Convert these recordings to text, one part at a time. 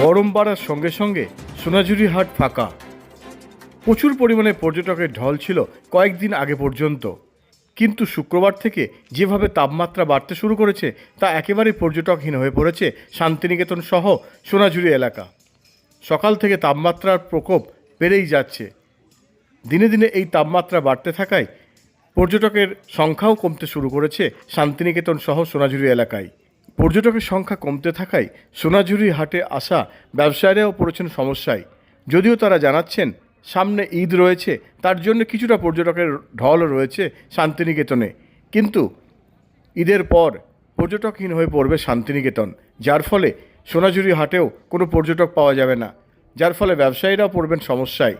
গরম বাড়ার সঙ্গে সঙ্গে সোনাঝুরি হাট ফাঁকা। প্রচুর পরিমাণে পর্যটকের ঢল ছিল কয়েকদিন আগে পর্যন্ত। কিন্তু শুক্রবার থেকে যেভাবে তাপমাত্রা বাড়তে শুরু করেছে, তা একেবারেই পর্যটকহীন হয়ে পড়েছে শান্তিনিকেতন সহ সোনাঝুরি এলাকা। সকাল থেকে তাপমাত্রার প্রকোপ বেড়েই যাচ্ছে। দিনে দিনে এই তাপমাত্রা বাড়তে থাকায় পর্যটকের সংখ্যাও কমতে শুরু করেছে শান্তিনিকেতন সহ সোনাঝুরি এলাকায়। পর্যটকের সংখ্যা কমতে থাকায় সোনাঝুরি হাটে আসা ব্যবসায়ীরাও পড়েছেন সমস্যায়। যদিও তারা জানাচ্ছেন, সামনে ঈদ রয়েছে, তার জন্য কিছুটা পর্যটকের ঢল রয়েছে শান্তিনিকেতনে। কিন্তু ঈদের পর পর্যটকহীন হয়ে পড়বে শান্তিনিকেতন, যার ফলে সোনাঝুরি হাটেও কোনো পর্যটক পাওয়া যাবে না, যার ফলে ব্যবসায়ীরাও পড়বেন সমস্যায়।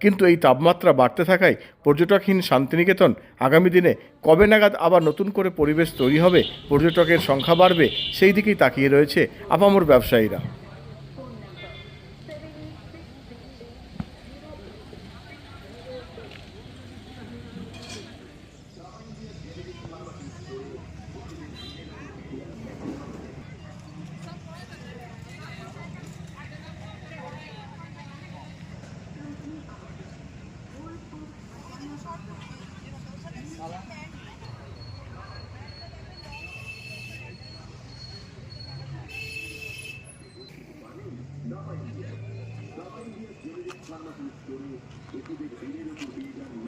কিন্তু এই তাপমাত্রা বাড়তে থাকায় পর্যটকহীন শান্তিনিকেতন আগামী দিনে কবে নাগাদ আবার নতুন করে পরিবেশ তৈরি হবে, পর্যটকের সংখ্যা বাড়বে, সেই দিকেই তাকিয়ে রয়েছে আপামর ব্যবসায়ীরা। 言っててくれるといいじゃん。